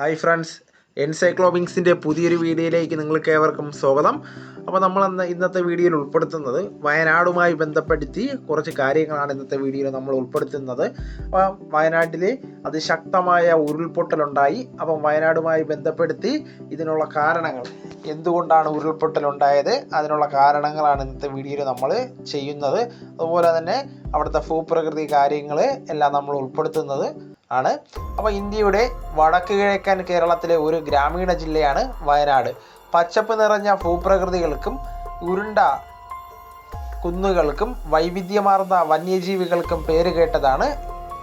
Hi friends എൻസൈക്ലോബിങ്സിന്റെ പുതിയൊരു വീഡിയോയിലേക്ക് നിങ്ങൾക്ക് ഏവർക്കും സ്വാഗതം. അപ്പോൾ നമ്മൾ അന്ന് ഇന്നത്തെ വീഡിയോയിൽ ഉൾപ്പെടുത്തുന്നത് വയനാടുമായി ബന്ധപ്പെടുത്തി കുറച്ച് കാര്യങ്ങളാണ് ഇന്നത്തെ വീഡിയോയിൽ നമ്മൾ ഉൾപ്പെടുത്തുന്നത്. അപ്പം വയനാട്ടിൽ അതിശക്തമായ ഉരുൾപൊട്ടലുണ്ടായി. അപ്പം വയനാടുമായി ബന്ധപ്പെടുത്തി ഇതിനുള്ള കാരണങ്ങൾ എന്തുകൊണ്ടാണ് ഉരുൾപൊട്ടലുണ്ടായത്? അതിനുള്ള കാരണങ്ങളാണ് ഇന്നത്തെ വീഡിയോയിൽ നമ്മൾ ചെയ്യുന്നത്. അതുപോലെ തന്നെ അവിടുത്തെ ഭൂപ്രകൃതി കാര്യങ്ങൾ എല്ലാം നമ്മൾ ഉൾപ്പെടുത്തുന്നത്. ആണ്. അപ്പോൾ ഇന്ത്യയുടെ വടക്ക് കിഴക്കൻ കേരളത്തിലെ ഒരു ഗ്രാമീണ ജില്ലയാണ് വയനാട്. പച്ചപ്പ് നിറഞ്ഞ ഭൂപ്രകൃതികൾക്കും ഉരുണ്ട കുന്നുകൾക്കും വൈവിധ്യമാർന്ന വന്യജീവികൾക്കും പേര് കേട്ടതാണ്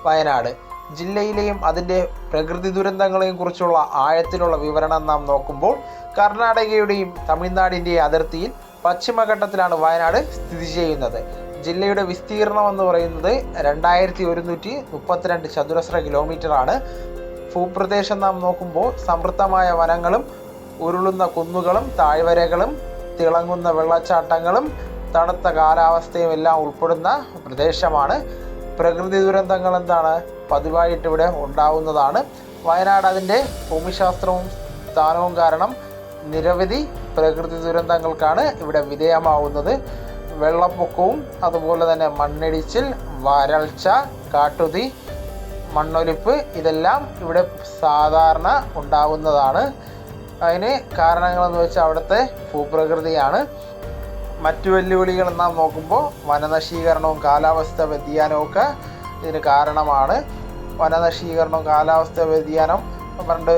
വയനാട്. ജില്ലയിലെയും അതിന്റെ പ്രകൃതി ദുരന്തങ്ങളെയും കുറിച്ചുള്ള ആഴത്തിലുള്ള വിവരണം നാം നോക്കുമ്പോൾ കർണാടകയുടെയും തമിഴ്നാടിന്റെയും അതിർത്തിയിൽ പശ്ചിമഘട്ടത്തിലാണ് വയനാട് സ്ഥിതി ചെയ്യുന്നത്. ജില്ലയുടെ വിസ്തീർണം എന്ന് പറയുന്നത് രണ്ടായിരത്തി ഒരുന്നൂറ്റി മുപ്പത്തിരണ്ട് ചതുരശ്ര കിലോമീറ്റർ ആണ് ഭൂപ്രദേശം നാം നോക്കുമ്പോൾ സമൃദ്ധമായ വനങ്ങളും ഉരുളുന്ന കുന്നുകളും താഴ്വരകളും തിളങ്ങുന്ന വെള്ളച്ചാട്ടങ്ങളും തണുത്ത കാലാവസ്ഥയും എല്ലാം ഉൾപ്പെടുന്ന പ്രദേശമാണ്. പ്രകൃതി ദുരന്തങ്ങൾ എന്താണ്? പതിവായിട്ട് ഇവിടെ ഉണ്ടാവുന്നതാണ്. വയനാട് അതിന്റെ ഭൂമിശാസ്ത്രവും സ്ഥാനവും കാരണം നിരവധി പ്രകൃതി ദുരന്തങ്ങൾക്കാണ് ഇവിടെ വിധേയമാവുന്നത്. വെള്ളപ്പൊക്കവും അതുപോലെ തന്നെ മണ്ണിടിച്ചിൽ വരൾച്ച കാട്ടുതീ മണ്ണൊലിപ്പ് ഇതെല്ലാം ഇവിടെ സാധാരണ ഉണ്ടാകുന്നതാണ്. അതിന് കാരണങ്ങളെന്ന് വെച്ചാൽ അവിടുത്തെ ഭൂപ്രകൃതിയാണ്. മറ്റു വെല്ലുവിളികൾ നാം നോക്കുമ്പോൾ വനനശീകരണവും കാലാവസ്ഥ വ്യതിയാനവും ഒക്കെ ഇതിന് കാരണമാണ്. വനനശീകരണവും കാലാവസ്ഥ വ്യതിയാനം പണ്ട്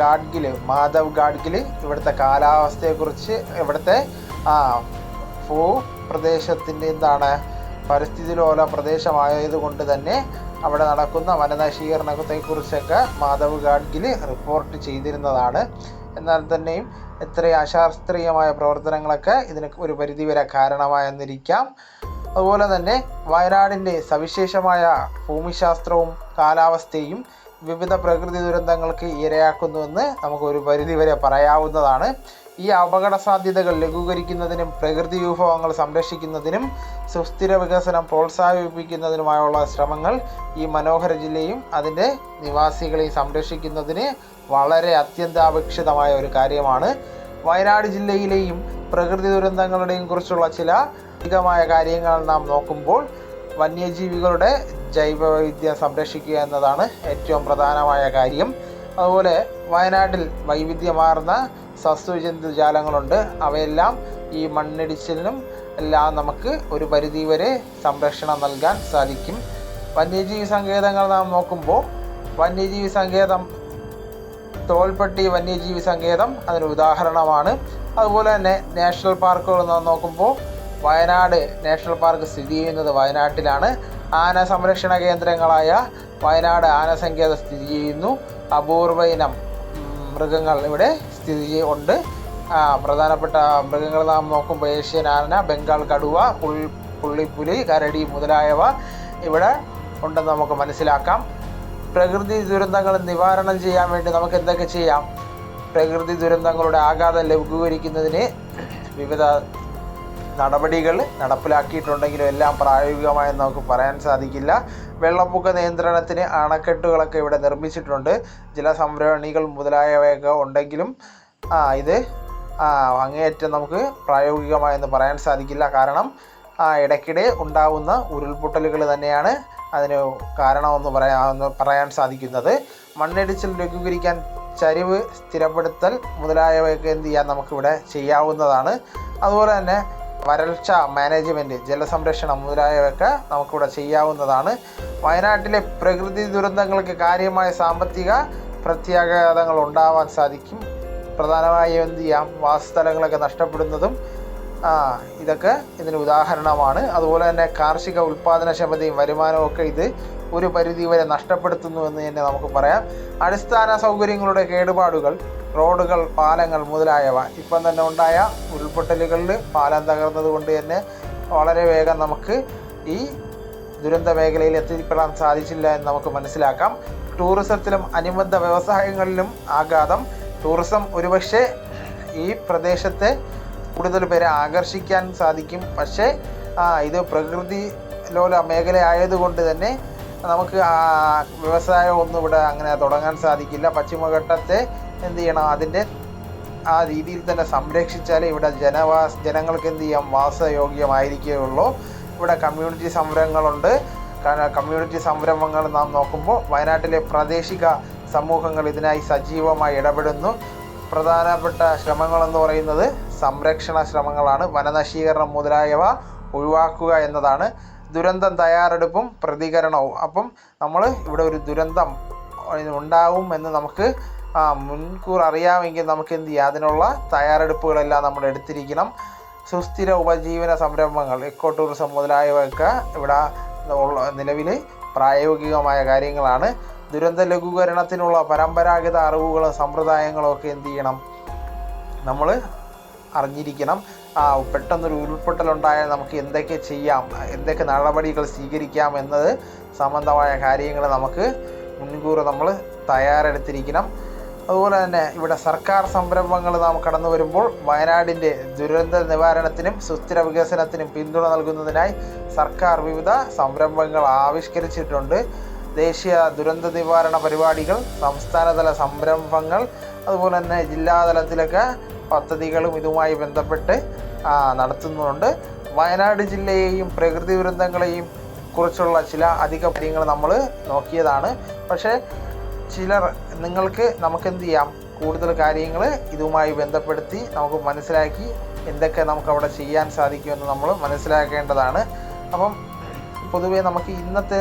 ഗാഡ്ഗിൽ മാധവ് ഗാഡ്ഗിൽ ഇവിടുത്തെ കാലാവസ്ഥയെക്കുറിച്ച് ഇവിടുത്തെ ആ ഭൂ പ്രദേശത്തിന്റെ എന്താണ് പരിസ്ഥിതി ലോല പ്രദേശമായതുകൊണ്ട് തന്നെ അവിടെ നടക്കുന്ന വനനശീകരണത്തെക്കുറിച്ചൊക്കെ മാധവ് ഗാഡ്ഗിൽ റിപ്പോർട്ട് ചെയ്തിരുന്നതാണ്. എന്നാൽ തന്നെയും എത്ര അശാസ്ത്രീയമായ പ്രവർത്തനങ്ങളൊക്കെ ഇതിന് ഒരു പരിധിവരെ കാരണമായെന്നിരിക്കാം. അതുപോലെ തന്നെ വയനാടിന്റെ സവിശേഷമായ ഭൂമിശാസ്ത്രവും കാലാവസ്ഥയും വിവിധ പ്രകൃതി ദുരന്തങ്ങൾക്ക് ഇരയാക്കുന്നുവെന്ന് നമുക്ക് ഒരു പരിധിവരെ പറയാവുന്നതാണ്. ഈ അപകട സാധ്യതകൾ ലഘൂകരിക്കുന്നതിനും പ്രകൃതി വിഭവങ്ങൾ സംരക്ഷിക്കുന്നതിനും സുസ്ഥിര വികസനം പ്രോത്സാഹിപ്പിക്കുന്നതിനുമായുള്ള ശ്രമങ്ങൾ ഈ മനോഹര ജില്ലയും അതിന്റെ നിവാസികളെയും സംരക്ഷിക്കുന്നതിന് വളരെ അത്യന്താപേക്ഷിതമായ ഒരു കാര്യമാണ്. വയനാട് ജില്ലയിലെയും പ്രകൃതി ദുരന്തങ്ങളുടെയും കുറിച്ചുള്ള ചില അധികമായ കാര്യങ്ങൾ നാം നോക്കുമ്പോൾ വന്യജീവികളുടെ ജൈവവൈവിധ്യം സംരക്ഷിക്കുക എന്നതാണ് ഏറ്റവും പ്രധാനമായ കാര്യം. അതുപോലെ വയനാട്ടിൽ വൈവിധ്യമാർന്ന സസ്യജന്തുജാലങ്ങളുണ്ട് അവയെല്ലാം ഈ മണ്ണിടിച്ചിലിനും എല്ലാം നമുക്ക് ഒരു പരിധിവരെ സംരക്ഷണം നൽകാൻ സാധിക്കും. വന്യജീവി സങ്കേതങ്ങൾ നാം നോക്കുമ്പോൾ വന്യജീവി സങ്കേതം തോൽപ്പെട്ടി വന്യജീവി സങ്കേതം അതിന് ഉദാഹരണമാണ്. അതുപോലെ തന്നെ നാഷണൽ പാർക്കുകൾ നാം നോക്കുമ്പോൾ വയനാട് നാഷണൽ പാർക്ക് സ്ഥിതി ചെയ്യുന്നത് വയനാട്ടിലാണ്. ആന സംരക്ഷണ കേന്ദ്രങ്ങളായ വയനാട് ആന സങ്കേതം സ്ഥിതി ചെയ്യുന്നു. അപൂർവ ഇനം മൃഗങ്ങൾ ഇവിടെ സ്ഥിതി ഉണ്ട്. പ്രധാനപ്പെട്ട മൃഗങ്ങൾ നാം നോക്കുമ്പോൾ ഏഷ്യൻ ആന ബംഗാൾ കടുവ പുൾ പുള്ളിപ്പുലി കരടി മുതലായവ ഇവിടെ ഉണ്ടെന്ന് നമുക്ക് മനസ്സിലാക്കാം. പ്രകൃതി ദുരന്തങ്ങൾ നിവാരണം ചെയ്യാൻ വേണ്ടി നമുക്ക് എന്തൊക്കെ ചെയ്യാം? പ്രകൃതി ദുരന്തങ്ങളുടെ ആഘാതം ലഘൂകരിക്കുന്നതിന് വിവിധ നടപടികൾ നടപ്പിലാക്കിയിട്ടുണ്ടെങ്കിലും എല്ലാം പ്രായോഗികമായെന്ന് നമുക്ക് പറയാൻ സാധിക്കില്ല. വെള്ളപ്പൊക്ക നിയന്ത്രണത്തിന് അണക്കെട്ടുകളൊക്കെ ഇവിടെ നിർമ്മിച്ചിട്ടുണ്ട്. ജലസംഭരണികൾ മുതലായവയൊക്കെ ഉണ്ടെങ്കിലും ആ ഇത് അങ്ങേയറ്റം നമുക്ക് പ്രായോഗികമായെന്ന് പറയാൻ സാധിക്കില്ല. കാരണം ഇടയ്ക്കിടെ ഉണ്ടാവുന്ന ഉരുൾപൊട്ടലുകൾ തന്നെയാണ് അതിന് കാരണമെന്ന് പറയാമെന്ന് പറയാൻ സാധിക്കുന്നത്. മണ്ണിടിച്ചിൽ ലഘൂകരിക്കാൻ ചരിവ് സ്ഥിരപ്പെടുത്തൽ മുതലായവയൊക്കെ എന്ത് ചെയ്യാൻ നമുക്കിവിടെ ചെയ്യാവുന്നതാണ്. അതുപോലെ തന്നെ വരൾച്ച മാനേജ്മെന്റ് ജലസംരക്ഷണം മുതലായവയൊക്കെ നമുക്കിവിടെ ചെയ്യാവുന്നതാണ്. വയനാട്ടിലെ പ്രകൃതി ദുരന്തങ്ങൾക്ക് കാര്യമായ സാമ്പത്തിക പ്രത്യാഘാതങ്ങൾ ഉണ്ടാവാൻ സാധിക്കും. പ്രധാനമായും എന്ത് ചെയ്യാം? വാസസ്ഥലങ്ങളൊക്കെ നഷ്ടപ്പെടുന്നതും ഇതൊക്കെ ഇതിന് ഉദാഹരണമാണ്. അതുപോലെ തന്നെ കാർഷിക ഉൽപ്പാദനക്ഷമതയും വരുമാനവും ഒക്കെ ഇത് ഒരു പരിധി വരെ നഷ്ടപ്പെടുത്തുന്നു എന്ന് തന്നെ നമുക്ക് പറയാം. അടിസ്ഥാന സൗകര്യങ്ങളുടെ കേടുപാടുകൾ റോഡുകൾ പാലങ്ങൾ മുതലായവ. ഇപ്പം തന്നെ ഉണ്ടായ ഉരുൾപൊട്ടലുകളിൽ പാലം തകർന്നത് കൊണ്ട് തന്നെ വളരെ വേഗം നമുക്ക് ഈ ദുരന്ത മേഖലയിൽ എത്തിപ്പെടാൻ സാധിച്ചില്ല എന്ന് നമുക്ക് മനസ്സിലാക്കാം. ടൂറിസത്തിലും അനുബന്ധ വ്യവസായങ്ങളിലും ആഘാതം. ടൂറിസം ഒരുപക്ഷെ ഈ പ്രദേശത്തെ കൂടുതൽ പേരെ ആകർഷിക്കാൻ സാധിക്കും. പക്ഷേ ഇത് പ്രകൃതി ലോല മേഖല ആയതുകൊണ്ട് തന്നെ നമുക്ക് വ്യവസായം ഒന്നും ഇവിടെ അങ്ങനെ തുടങ്ങാൻ സാധിക്കില്ല. പശ്ചിമഘട്ടത്തെ എന്ത് ചെയ്യണം? അതിന്റെ ആ രീതിയിൽ തന്നെ സംരക്ഷിച്ചാലേ ഇവിടെ ജനവാസ ജനങ്ങൾക്ക് എന്ത് ചെയ്യാം? വാസയോഗ്യമായിരിക്കുകയുള്ളൂ. ഇവിടെ കമ്മ്യൂണിറ്റി സംരംഭങ്ങളുണ്ട്. കമ്മ്യൂണിറ്റി സംരംഭങ്ങൾ നാം നോക്കുമ്പോൾ വയനാട്ടിലെ പ്രാദേശിക സമൂഹങ്ങൾ ഇതിനായി സജീവമായി ഇടപെടുന്നു. പ്രധാനപ്പെട്ട ശ്രമങ്ങളെന്ന് പറയുന്നത് സംരക്ഷണ ശ്രമങ്ങളാണ്. വനനശീകരണം മുതലായവ ഒഴിവാക്കുക എന്നതാണ്. ദുരന്തം തയ്യാറെടുപ്പും പ്രതികരണവും. അപ്പം നമ്മൾ ഇവിടെ ഒരു ദുരന്തം ഉണ്ടാവും എന്ന് നമുക്ക് ആ, മുൻകൂർ അറിയാമെങ്കിൽ നമുക്ക് എന്ത് ചെയ്യാം? അതിനുള്ള തയ്യാറെടുപ്പുകളെല്ലാം നമ്മൾ എടുത്തിരിക്കണം സുസ്ഥിര ഉപജീവന സംരംഭങ്ങൾ ഇക്കോ ടൂറിസം മുതലായവയൊക്കെ ഇവിടെ നിലവിൽ പ്രായോഗികമായ കാര്യങ്ങളാണ്. ദുരന്ത ലഘൂകരണത്തിനുള്ള പരമ്പരാഗത അറിവുകളും സമ്പ്രദായങ്ങളും ഒക്കെ എന്ത് ചെയ്യണം? നമ്മൾ അറിഞ്ഞിരിക്കണം. ആ പെട്ടെന്നൊരു ഉരുൾപൊട്ടലുണ്ടായാൽ നമുക്ക് എന്തൊക്കെ ചെയ്യാം? എന്തൊക്കെ നടപടികൾ സ്വീകരിക്കാം എന്നത് സംബന്ധമായ കാര്യങ്ങൾ നമുക്ക് മുൻകൂർ നമ്മൾ തയ്യാറെടുത്തിരിക്കണം. അതുപോലെ തന്നെ ഇവിടെ സർക്കാർ സംരംഭങ്ങൾ നാം കടന്നു വരുമ്പോൾ വയനാടിന്റെ ദുരന്ത നിവാരണത്തിനും സുസ്ഥിര വികസനത്തിനും പിന്തുണ നൽകുന്നതിനായി സർക്കാർ വിവിധ സംരംഭങ്ങൾ ആവിഷ്കരിച്ചിട്ടുണ്ട്. ദേശീയ ദുരന്ത നിവാരണ പരിപാടികൾ സംസ്ഥാനതല സംരംഭങ്ങൾ അതുപോലെ തന്നെ ജില്ലാതലത്തിലൊക്കെ പദ്ധതികളും ഇതുമായി ബന്ധപ്പെട്ട് നടത്തുന്നുണ്ട്. വയനാട് ജില്ലയെയും പ്രകൃതി ദുരന്തങ്ങളെയും കുറിച്ചുള്ള ചില അധിക കാര്യങ്ങൾ നമ്മൾ നോക്കിയതാണ്. പക്ഷേ ചിലർ നിങ്ങൾക്ക് നമുക്ക് എന്ത് ചെയ്യാം? കൂടുതൽ കാര്യങ്ങൾ ഇതുമായി ബന്ധപ്പെടുത്തി നമുക്ക് മനസ്സിലാക്കി എന്തൊക്കെ നമുക്ക് അവിടെ ചെയ്യാൻ സാധിക്കുമെന്ന് നമ്മൾ മനസ്സിലാക്കേണ്ടതാണ്. അപ്പം പൊതുവേ നമുക്ക് ഇന്നത്തെ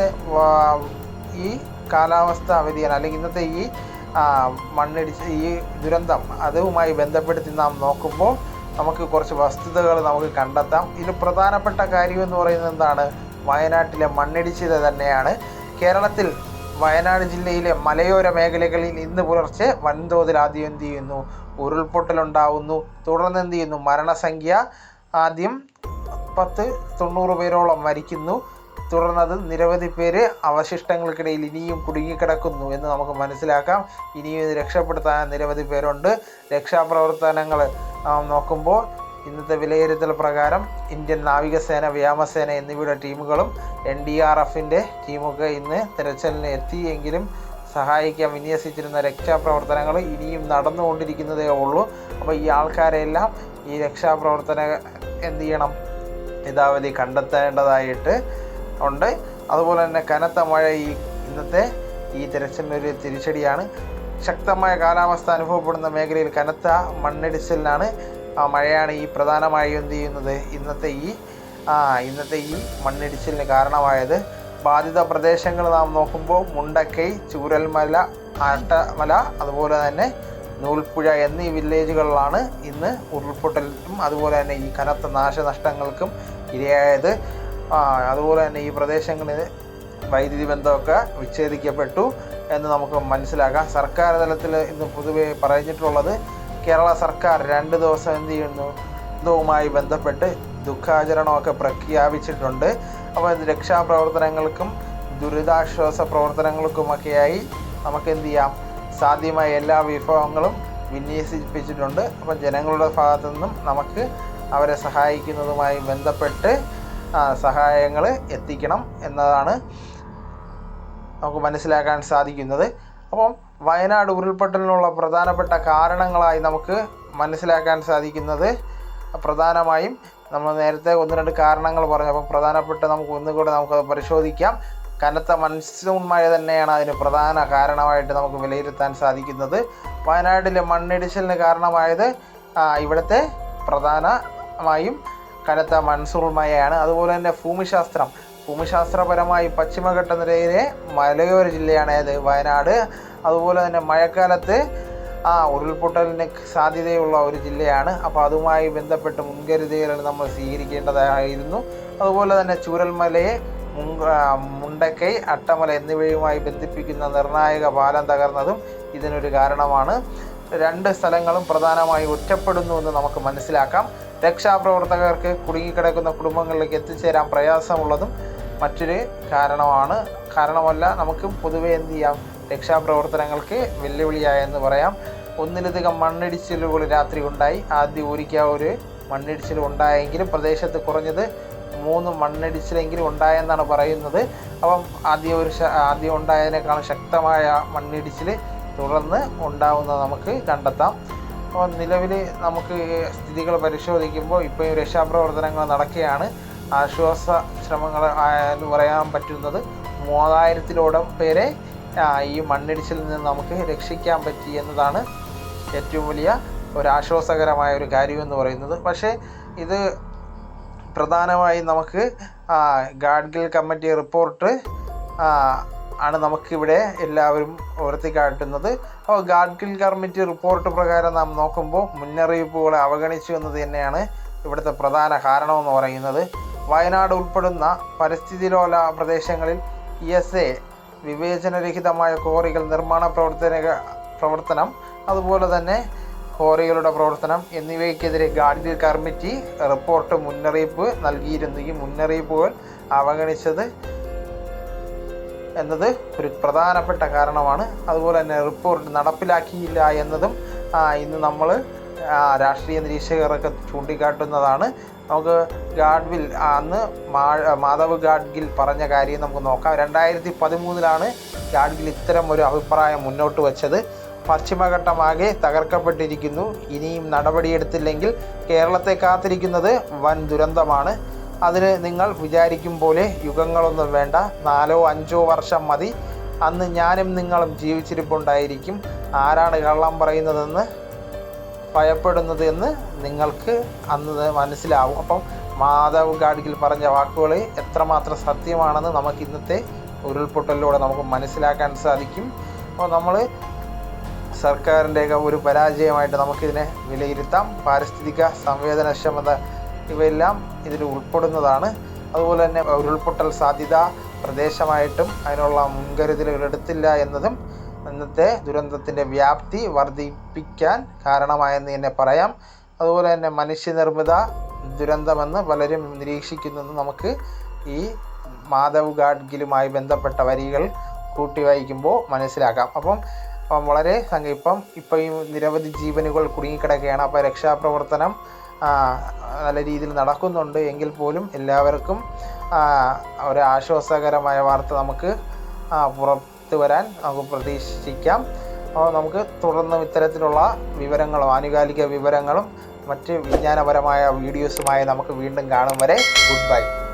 ഈ കാലാവസ്ഥ വ്യതിയാനം അല്ലെങ്കിൽ ഇന്നത്തെ ഈ മണ്ണിടിച്ച് ഈ ദുരന്തം അതുമായി ബന്ധപ്പെടുത്തി നാം നോക്കുമ്പോൾ നമുക്ക് കുറച്ച് വസ്തുതകൾ നമുക്ക് കണ്ടെത്താം. ഇതിൽ പ്രധാനപ്പെട്ട കാര്യം എന്ന് പറയുന്നത് എന്താണ്? വയനാട്ടിലെ മണ്ണിടിച്ചിൽ തന്നെയാണ്. കേരളത്തിൽ വയനാട് ജില്ലയിലെ മലയോര മേഖലകളിൽ ഇന്ന് പുലർച്ചെ വൻതോതിൽ ആദ്യം എന്ത് ചെയ്യുന്നു? ഉരുൾപൊട്ടലുണ്ടാവുന്നു. തുടർന്ന് എന്ത് ചെയ്യുന്നു? മരണസംഖ്യ ആദ്യം പത്ത് തൊണ്ണൂറ് പേരോളം മരിക്കുന്നു. തുടർന്നത് നിരവധി പേര് അവശിഷ്ടങ്ങൾക്കിടയിൽ ഇനിയും കുടുങ്ങിക്കിടക്കുന്നു എന്ന് നമുക്ക് മനസ്സിലാക്കാം. ഇനിയും രക്ഷപ്പെടുത്താൻ നിരവധി പേരുണ്ട്. രക്ഷാപ്രവർത്തനങ്ങൾ നോക്കുമ്പോൾ ഇന്നത്തെ വിലയിരുത്തൽ പ്രകാരം ഇന്ത്യൻ നാവികസേന വ്യോമസേന എന്നിവയുടെ ടീമുകളും എൻ ഡി ആർ എഫിന്റെ ടീമൊക്കെ ഇന്ന് തിരച്ചിലിന് എത്തിയെങ്കിലും സഹായിക്കാൻ വിന്യസിച്ചിരുന്ന രക്ഷാപ്രവർത്തനങ്ങൾ ഇനിയും നടന്നുകൊണ്ടിരിക്കുന്നതേ ഉള്ളൂ. അപ്പോൾ ഈ ആൾക്കാരെല്ലാം ഈ രക്ഷാപ്രവർത്തന എന്ത് ചെയ്യണം? യഥാവധി കണ്ടെത്തേണ്ടതായിട്ട് ഉണ്ട്. അതുപോലെ തന്നെ കനത്ത മഴ ഈ ഇന്നത്തെ ഈ തിരച്ചിലിനൊരു തിരിച്ചടിയാണ്. ശക്തമായ കാലാവസ്ഥ അനുഭവപ്പെടുന്ന മേഖലയിൽ കനത്ത മണ്ണിടിച്ചിലിനാണ് മഴയാണ് ഈ പ്രധാനമായും എന്ത് ചെയ്യുന്നത്? ഇന്നത്തെ ഈ ഇന്നത്തെ ഈ മണ്ണിടിച്ചിലിന് കാരണമായത്. ബാധിത പ്രദേശങ്ങൾ നാം നോക്കുമ്പോൾ മുണ്ടക്കൈ ചൂരൽമല ആട്ടമല അതുപോലെ തന്നെ നൂൽപ്പുഴ എന്നീ വില്ലേജുകളിലാണ് ഇന്ന് ഉരുൾപൊട്ടലിനും അതുപോലെ തന്നെ ഈ കനത്ത നാശനഷ്ടങ്ങൾക്കും ഇരയായത്. അതുപോലെ തന്നെ ഈ പ്രദേശങ്ങളിൽ വൈദ്യുതി ബന്ധമൊക്കെ വിച്ഛേദിക്കപ്പെട്ടു എന്ന് നമുക്ക് മനസ്സിലാക്കാം. സർക്കാർ തലത്തിൽ ഇന്ന് പൊതുവെ പറഞ്ഞിട്ടുള്ളത് കേരള സർക്കാർ രണ്ട് ദിവസം എന്ത് ചെയ്യുന്നു? ഇതുമായി ബന്ധപ്പെട്ട് ദുഃഖാചരണമൊക്കെ പ്രഖ്യാപിച്ചിട്ടുണ്ട്. അപ്പോൾ രക്ഷാപ്രവർത്തനങ്ങൾക്കും ദുരിതാശ്വാസ പ്രവർത്തനങ്ങൾക്കുമൊക്കെയായി നമുക്ക് എന്ത് ചെയ്യാം? സാധ്യമായ എല്ലാ വിഭവങ്ങളും വിന്യസിപ്പിച്ചിട്ടുണ്ട്. അപ്പം ജനങ്ങളുടെ ഭാഗത്തു നിന്നും നമുക്ക് അവരെ സഹായിക്കുന്നതുമായി ബന്ധപ്പെട്ട് സഹായങ്ങൾ എത്തിക്കണം എന്നതാണ് നമുക്ക് മനസ്സിലാക്കാൻ സാധിക്കുന്നത്. അപ്പം വയനാട് ഉരുൾപൊട്ടലിനുള്ള പ്രധാനപ്പെട്ട കാരണങ്ങളായി നമുക്ക് മനസ്സിലാക്കാൻ സാധിക്കുന്നത്. പ്രധാനമായും നമ്മൾ നേരത്തെ ഒന്ന് രണ്ട് കാരണങ്ങൾ പറഞ്ഞു. അപ്പം പ്രധാനപ്പെട്ട നമുക്ക് ഒന്നുകൂടെ നമുക്കത് പരിശോധിക്കാം. കനത്ത മൺസൂൺ മഴ തന്നെയാണ് അതിന് പ്രധാന കാരണമായിട്ട് നമുക്ക് വിലയിരുത്താൻ സാധിക്കുന്നത്. വയനാട്ടിലെ മണ്ണിടിച്ചിലിന് കാരണമായത് ഇവിടുത്തെ പ്രധാനമായും കനത്ത മൺസൂൺ മഴയാണ് അതുപോലെ തന്നെ ഭൂമിശാസ്ത്രം. ഭൂമിശാസ്ത്രപരമായി പശ്ചിമഘട്ട നിരയിലെ മലയോര ജില്ലയാണ് ഏത് വയനാട്. അതുപോലെ തന്നെ മഴക്കാലത്ത് ആ ഉരുൾപൊട്ടലിന് സാധ്യതയുള്ള ഒരു ജില്ലയാണ്. അപ്പോൾ അതുമായി ബന്ധപ്പെട്ട് മുൻകരുതലുകൾ നമ്മൾ സ്വീകരിക്കേണ്ടതായിരുന്നു. അതുപോലെ തന്നെ ചൂരൽമലയെ മുണ്ടക്കൈ അട്ടമല എന്നിവയുമായി ബന്ധിപ്പിക്കുന്ന നിർണായക പാലം തകർന്നതും ഇതിനൊരു കാരണമാണ്. രണ്ട് സ്ഥലങ്ങളും പ്രധാനമായി ഒറ്റപ്പെടുന്നു എന്ന് നമുക്ക് മനസ്സിലാക്കാം. രക്ഷാപ്രവർത്തകർക്ക് കുടുങ്ങിക്കിടക്കുന്ന കുടുംബങ്ങളിലേക്ക് എത്തിച്ചേരാൻ പ്രയാസമുള്ളതും മറ്റൊരു കാരണമാണ്. കാരണമല്ല നമുക്ക് പൊതുവെ എന്ത് ചെയ്യാം? രക്ഷാപ്രവർത്തനങ്ങൾക്ക് വെല്ലുവിളിയായെന്ന് പറയാം. ഒന്നിലധികം മണ്ണിടിച്ചിലുകൾ രാത്രി ഉണ്ടായി. ആദ്യം ഒരിക്കൽ ഒരു മണ്ണിടിച്ചിൽ ഉണ്ടായെങ്കിലും പ്രദേശത്ത് കുറഞ്ഞത് മൂന്ന് മണ്ണിടിച്ചിലെങ്കിലും ഉണ്ടായെന്നാണ് പറയുന്നത്. അപ്പം ആദ്യം ഒരു ആദ്യം ഉണ്ടായതിനേക്കാൾ ശക്തമായ മണ്ണിടിച്ചിൽ തുടർന്ന് ഉണ്ടാവുന്നത് നമുക്ക് കണ്ടെത്താം. അപ്പോൾ നിലവിൽ നമുക്ക് സ്ഥിതികൾ പരിശോധിക്കുമ്പോൾ ഇപ്പോൾ രക്ഷാപ്രവർത്തനങ്ങൾ നടക്കുകയാണ്. ആശ്വാസ ശ്രമങ്ങൾ എന്ന് പറയാൻ പറ്റുന്നത് മൂവായിരത്തിലോടം പേരെ ഈ മണ്ണിടിച്ചിൽ നിന്ന് നമുക്ക് രക്ഷിക്കാൻ പറ്റി എന്നതാണ് ഏറ്റവും വലിയ ഒരു ആശ്വാസകരമായ ഒരു കാര്യം എന്ന് പറയുന്നത്. പക്ഷേ ഇത് പ്രധാനമായും നമുക്ക് ഗാഡ്ഗിൽ കമ്മിറ്റി റിപ്പോർട്ട് ആണ് നമുക്കിവിടെ എല്ലാവരും ഉയർത്തി കാട്ടുന്നത്. അപ്പോൾ ഗാഡ്ഗിൽ കമ്മിറ്റി റിപ്പോർട്ട് പ്രകാരം നാം നോക്കുമ്പോൾ മുന്നറിയിപ്പുകളെ അവഗണിച്ചു എന്നത് തന്നെയാണ് ഇവിടുത്തെ പ്രധാന കാരണമെന്ന് പറയുന്നത്. വയനാട് ഉൾപ്പെടുന്ന പരിസ്ഥിതിലോല പ്രദേശങ്ങളിൽ ഇ എസ് എ വിവേചനരഹിതമായ കോറികൾ നിർമ്മാണ പ്രവർത്തന പ്രവർത്തനം അതുപോലെ തന്നെ കോറികളുടെ പ്രവർത്തനം എന്നിവയ്ക്കെതിരെ ഗാഡ്ഗിൽ കമ്മിറ്റി റിപ്പോർട്ട് മുന്നറിയിപ്പ് നൽകിയിരുന്നു. ഈ മുന്നറിയിപ്പുകൾ അവഗണിച്ചത് എന്നത് ഒരു പ്രധാനപ്പെട്ട കാരണമാണ്. അതുപോലെ തന്നെ റിപ്പോർട്ട് നടപ്പിലാക്കിയില്ല എന്നതും ഇന്ന് നമ്മൾ രാഷ്ട്രീയ നിരീക്ഷകരൊക്കെ ചൂണ്ടിക്കാട്ടുന്നതാണ്. നമുക്ക് ഗാഡ്വിൽ അന്ന് മാധവ് ഗാഡ്ഗിൽ പറഞ്ഞ കാര്യം നമുക്ക് നോക്കാം. രണ്ടായിരത്തി പതിമൂന്നിലാണ് ഗാഡ്ഗിൽ ഇത്തരം ഒരു അഭിപ്രായം മുന്നോട്ട് വച്ചത്. പശ്ചിമഘട്ടമാകെ തകർക്കപ്പെട്ടിരിക്കുന്നു. ഇനിയും നടപടിയെടുത്തില്ലെങ്കിൽ കേരളത്തെ കാത്തിരിക്കുന്നത് വൻ ദുരന്തമാണ്. അതിന് നിങ്ങൾ വിചാരിക്കും പോലെ യുഗങ്ങളൊന്നും വേണ്ട. നാലോ അഞ്ചോ വർഷം മതി. അന്ന് ഞാനും നിങ്ങളും ജീവിച്ചിരിപ്പുണ്ടായിരിക്കും. ആരാണ് കള്ളം പറയുന്നതെന്ന് ഭയപ്പെടുന്നത് എന്ന് നിങ്ങൾക്ക് അന്ന് മനസ്സിലാവും. അപ്പം മാധവ് ഗാഡ്ഗിൽ പറഞ്ഞ വാക്കുകൾ എത്രമാത്രം സത്യമാണെന്ന് നമുക്ക് ഇന്നത്തെ ഉരുൾപൊട്ടലിലൂടെ നമുക്ക് മനസ്സിലാക്കാൻ സാധിക്കും. അപ്പോൾ നമ്മൾ സർക്കാരിന്റെയൊക്കെ ഒരു പരാജയമായിട്ട് നമുക്കിതിനെ വിലയിരുത്താം. പാരിസ്ഥിതിക സംവേദനക്ഷമത ഇവയെല്ലാം ഇതിൽ ഉൾപ്പെടുന്നതാണ്. അതുപോലെ തന്നെ ഉരുൾപൊട്ടൽ സാധ്യത പ്രദേശമായിട്ടും അതിനുള്ള മുൻകരുതലുകൾ എടുത്തില്ല എന്നതും ഇന്നത്തെ ദുരന്തത്തിന്റെ വ്യാപ്തി വർദ്ധിപ്പിക്കാൻ കാരണമായെന്ന് തന്നെ പറയാം. അതുപോലെ തന്നെ മനുഷ്യനിർമ്മിത ദുരന്തമെന്ന് പലരും നിരീക്ഷിക്കുന്നെന്ന് നമുക്ക് ഈ മാധവ് ഗാഡ്ഗിലുമായി ബന്ധപ്പെട്ട വരികൾ കൂട്ടി വായിക്കുമ്പോൾ മനസ്സിലാക്കാം. അപ്പം അപ്പം വളരെ സംഘം ഇപ്പം ഈ നിരവധി ജീവനുകൾ കുടുങ്ങിക്കിടക്കുകയാണ്. അപ്പോൾ രക്ഷാപ്രവർത്തനം നല്ല രീതിയിൽ നടക്കുന്നുണ്ട്. എങ്കിൽ പോലും എല്ലാവർക്കും ഒരു ആശ്വാസകരമായ വാർത്ത നമുക്ക് ആ, വരാൻ നമുക്ക് പ്രതീക്ഷിക്കാം. അപ്പോൾ നമുക്ക് തുടർന്നും ഇത്തരത്തിലുള്ള വിവരങ്ങളും ആനുകാലിക വിവരങ്ങളും മറ്റ് വിജ്ഞാനപരമായ വീഡിയോസുമായി നമുക്ക് വീണ്ടും കാണും വരെ. Good bye